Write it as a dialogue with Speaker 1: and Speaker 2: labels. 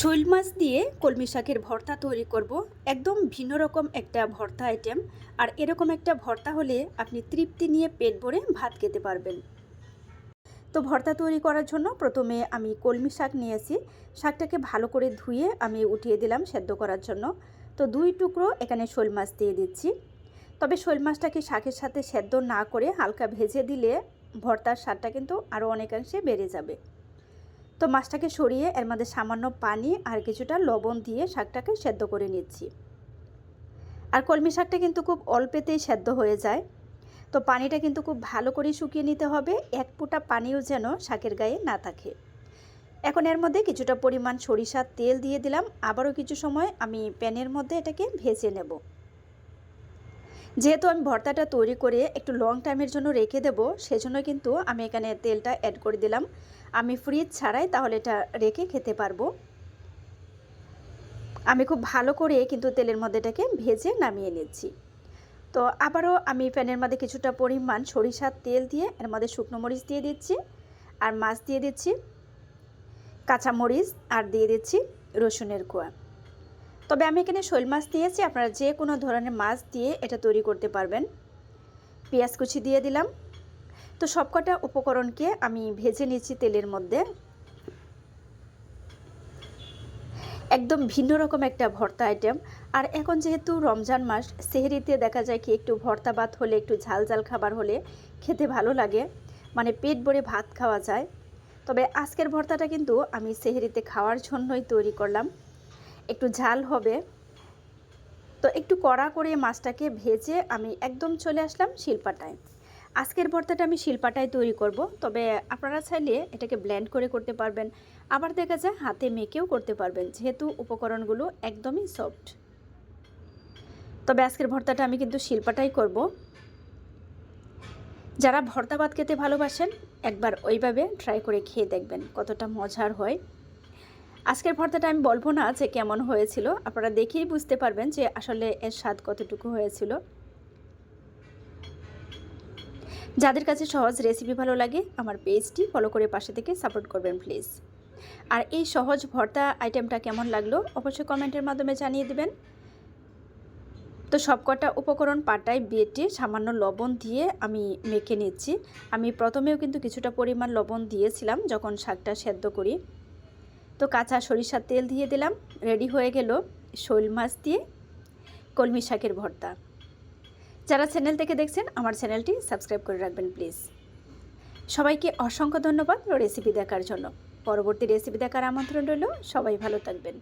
Speaker 1: শৈল মাছ দিয়ে কলমি শাকের ভর্তা তৈরি করব। একদম ভিন্ন রকম একটা ভর্তা আইটেম আর এরকম একটা ভর্তা হলে আপনি তৃপ্তি নিয়ে পেট ভরে ভাত খেতে পারবেন। তো ভর্তা তৈরি করার জন্য প্রথমে আমি কলমি শাক নিয়েছি। শাকটাকে ভালো করে ধুয়ে আমি উঠিয়ে দিলাম সেদ্ধ করার জন্য। তো দুই টুকরো এখানে শোল মাছ দিয়ে দিচ্ছি। তবে শোল মাছটাকে শাকের সাথে সেদ্ধ না করে হালকা ভেজে দিলে ভর্তার স্বাদটা কিন্তু আরও অনেকাংশে বেড়ে যাবে। তো মাছটাকে সরিয়ে এর মধ্যে সামান্য পানি আর কিছুটা লবণ দিয়ে শাকটাকে সেদ্ধ করে নিচ্ছি। আর কলমি শাকটা কিন্তু খুব অল্পেতেই সেদ্ধ হয়ে যায়। তো পানিটা কিন্তু খুব ভালো করে শুকিয়ে নিতে হবে, এক ফোঁটা পানিও যেন শাকের গায়ে না থাকে। এখন এর মধ্যে কিছুটা পরিমাণ সরিষার তেল দিয়ে দিলাম, আবারও কিছু সময় আমি প্যানের মধ্যে এটাকে ভেজে নেব। যেহেতু আমি ভর্তাটা তৈরি করে একটু লং টাইমের জন্য রেখে দেব, সেজন্য কিন্তু আমি এখানে তেলটা অ্যাড করে দিলাম। আমি ফ্রিজ ছাড়াই তাহলে এটা রেখে খেতে পারব। আমি খুব ভালো করে কিন্তু তেলের মধ্যে এটাকে ভেজে নামিয়ে নিচ্ছি। তো আবারও আমি প্যানের মধ্যে কিছুটা পরিমাণ সরিষার তেল দিয়ে এর মধ্যে শুকনো মরিচ দিয়ে দিচ্ছি আর মাছ দিয়ে দিচ্ছি, কাঁচা মরিচ আর দিয়ে দিচ্ছি রসুনের কোয়া। তবে আমি এখানে শৈল মাছ দিয়েছি, আপনারা যে কোনো ধরনের মাছ দিয়ে এটা তৈরি করতে পারবেন। পেঁয়াজ কুচি দিয়ে দিলাম। তো সবকটা উপকরণকে আমি ভেজে নিয়েছি তেলের মধ্যে। একদম ভিন্ন রকম একটা ভর্তা আইটেম আর এখন যেহেতু রমজান মাস, সেহেরিতে দেখা যায় কি একটু ভর্তা ভাত হলে, একটু ঝাল ঝাল খাবার হলে খেতে ভালো লাগে। মানে পেট ভরে ভাত খাওয়া যায়। তবে আজকের ভর্তাটা কিন্তু আমি সেহেরিতে খাওয়ার জন্যই তৈরি করলাম। একটু ঝাল হবে। তো একটু কড়া করে মাছটাকে ভেজে আমি একদম চলে আসলাম শিলপাটায়। আজকের ভর্তাটা আমি শিলপাটায় তৈরি করব, তবে আপনারা চাইলে এটাকে ব্ল্যান্ড করে করতে পারবেন। আবার দেখা যায় হাতে মেখেও করতে পারবেন, যেহেতু উপকরণগুলো একদমই সফট তবে আজকের ভর্তাটা আমি কিন্তু শিল্পাটাই করব। যারা ভর্তা ভাত খেতে ভালোবাসেন, একবার ওইভাবে ট্রাই করে খেয়ে দেখবেন কতটা মজার হয়। আজকের ভর্তাটা আমি বলব না যে কেমন হয়েছিল, আপনারা দেখেই বুঝতে পারবেন যে আসলে এর স্বাদ কতটুকু হয়েছিল। যাদের কাছে সহজ রেসিপি ভালো লাগে, আমার পেজটি ফলো করে পাশে থেকে সাপোর্ট করবেন প্লিজ আর এই সহজ ভর্তা আইটেমটা কেমন লাগল, অবশ্যই কমেন্টের মাধ্যমে জানিয়ে দেবেন। তো সবকটা উপকরণ পাটায় বেটে সামান্য লবণ দিয়ে আমি মেখে নিচ্ছি। আমি প্রথমেও কিন্তু কিছুটা পরিমাণ লবণ দিয়েছিলাম যখন শাকটা সেদ্ধ করি। তো কাঁচা সরিষার তেল দিয়ে দিলাম রেডি হয়ে গেল শোল মাছ দিয়ে কলমি শাকের ভর্তা। যারা চ্যানেল থেকে দেখছেন, আমার চ্যানেলটি সাবস্ক্রাইব করে রাখবেন, প্লিজ। সবাইকে অসংখ্য ধন্যবাদ রেসিপি দেখার জন্য। পরবর্তী রেসিপি দেখার আমন্ত্রণ রইল। সবাই ভালো থাকবেন।